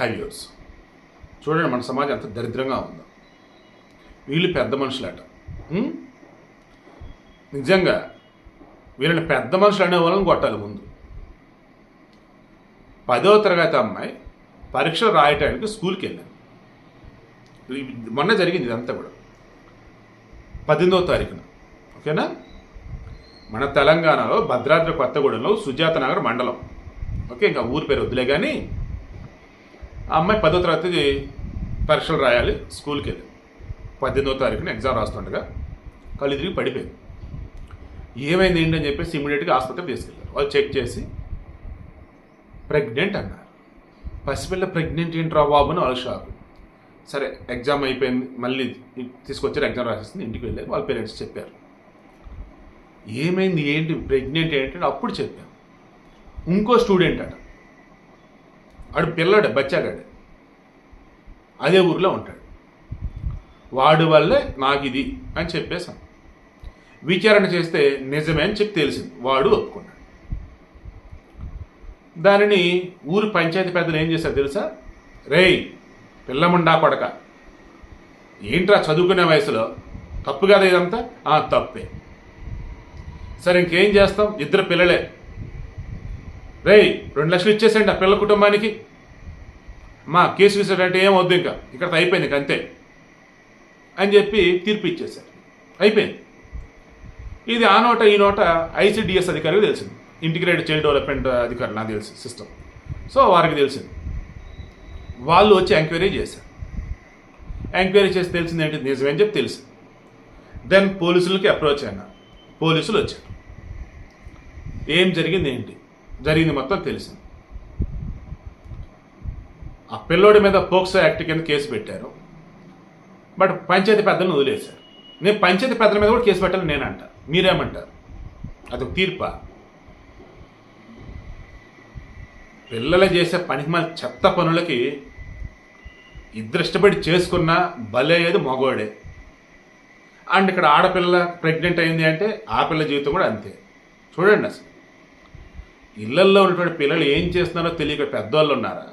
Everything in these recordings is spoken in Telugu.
ఫైవ్ చూడండి మన సమాజం ఎంత దరిద్రంగా ఉందో. వీళ్ళు పెద్ద మనుషులట. నిజంగా వీళ్ళని పెద్ద మనుషులు అనే వాళ్ళని కొట్టాలి ముందు. పదో తరగతి అమ్మాయి పరీక్షలు రాయటానికి స్కూల్కి వెళ్ళాను మొన్న జరిగింది ఇదంతా కూడా. పద్దెనిమిదో తారీఖున. ఓకేనా? మన తెలంగాణలో భద్రాద్రి కొత్తగూడెంలో సుజాత నగర్ మండలం. ఓకే ఇంకా ఊరి పేరు వద్దులే కానీ ఆ అమ్మాయి పదో తరగతి పరీక్షలు రాయాలి స్కూల్కి వెళ్ళి. పద్దెనిమిదో తారీఖున ఎగ్జామ్ రాస్తుండగా కళ్ళు తిరిగి పడిపోయింది. ఏమైంది ఏంటి అని చెప్పేసి ఇమీడియట్గా ఆసుపత్రికి తీసుకెళ్ళారు. వాళ్ళు చెక్ చేసి ప్రెగ్నెంట్ అన్నారు. పసిపిల్ల ప్రెగ్నెంట్ ఏంట్రా బాబు అని వాళ్ళు షాక్. సరే ఎగ్జామ్ అయిపోయింది మళ్ళీ తీసుకొచ్చారు ఎగ్జామ్ రాసేసింది ఇంటికి వెళ్ళారు వాళ్ళ పేరెంట్స్ చెప్పారు. ఏమైంది ఏంటి ప్రెగ్నెంట్ ఏంటి అని అప్పుడు చెప్పాను ఇంకో స్టూడెంట్ అట. ఆడు పిల్లడే బచ్చాగాడే. అదే ఊరిలో ఉంటాడు. వాడి వల్లే నాకు ఇది అని చెప్పేశాం విచారణ చేస్తే నిజమే అని చెప్పి తెలిసింది. వాడు ఒప్పుకున్నాడు. దానిని ఊరు పంచాయతీ పెద్దలు ఏం చేశారు తెలుసా? రేయ్ పిల్లముండా కొడక. ఏంట్రా చదువుకునే వయసులో? తప్పు కదా ఇదంతా? ఆ తప్పే. సరే ఇంకేం చేస్తాం? ఇద్దరు పిల్లలే. రేయ్ రెండు లక్షలు ఇచ్చేసేయండి ఆ పిల్ల కుటుంబానికి. మా కేసు విసిరంటే ఏం వద్దు ఇంకా? ఇక్కడ అయిపోయింది ఇంక అంతే. అని చెప్పి తీర్పు ఇచ్చేశారు. అయిపోయింది. ఇది ఆ నోట ఈ నోట ఐసిడిఎస్ అధికారికి తెలిసింది. ఇంటిగ్రేటెడ్ చైల్డ్ డెవలప్మెంట్ అధికారి నాకు తెలిసి సిస్టమ్. సో వారికి తెలిసింది. వాళ్ళు వచ్చి ఎంక్వైరీ చేశారు. ఎంక్వైరీ చేసి తెలిసింది ఏంటి? నిజమని చెప్పి తెలిసింది. దెన్ పోలీసులకి అప్రోచ్ అయినా పోలీసులు వచ్చారు. ఏం జరిగింది ఏంటి? జరిగింది మొత్తం తెలిసింది. ఆ పిల్లోడి మీద పోక్సో యాక్ట్ కింద కేసు పెట్టారు. బట్ పంచాయతీ పెద్దలను వదిలేశారు. నేను పంచాయతీ పెద్దల మీద కూడా కేసు పెట్టాలని నేను అంట మీరేమంటారు? అదొక తీర్పా? పిల్లలు చేసే పనికి మన చెత్త పనులకి ఇద్దరు ఇష్టపడి చేసుకున్న బలయ్యేది మగవాడే. అండ్ ఇక్కడ ఆడపిల్ల ప్రెగ్నెంట్ అయింది అంటే ఆ పిల్ల జీవితం కూడా అంతే. చూడండి అసలు. ఇళ్ళల్లో ఉన్నటువంటి పిల్లలు ఏం చేస్తున్నారో తెలియక పెద్దవాళ్ళు ఉన్నారా?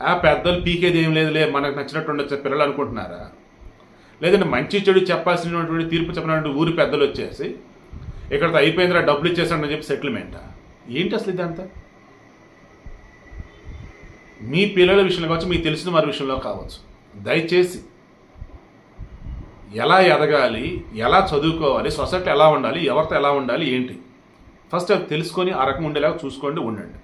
ఆ పెద్దలు పీకేది ఏం లేదులే మనకు నచ్చినట్టు ఉండొచ్చు పిల్లలు అనుకుంటున్నారా? లేదంటే మంచి చెడు చెప్పాల్సినటువంటి తీర్పు చెప్పినటువంటి ఊరి పెద్దలు వచ్చేసి ఇక్కడతో అయిపోయిందిరా డబ్బులు ఇచ్చేసాడని చెప్పి సెటిల్మెంటా? ఏంటి అసలు ఇదంతా? మీ పిల్లల విషయంలో కావచ్చు మీకు తెలిసిన వారి విషయంలో కావచ్చు. దయచేసి ఎలా ఎదగాలి ఎలా చదువుకోవాలి సొసైటీ ఎలా ఉండాలి ఎవరితో ఎలా ఉండాలి ఏంటి? ఫస్ట్ అది తెలుసుకొని ఆ రకం ఉండేలాగా చూసుకోండి ఉండండి.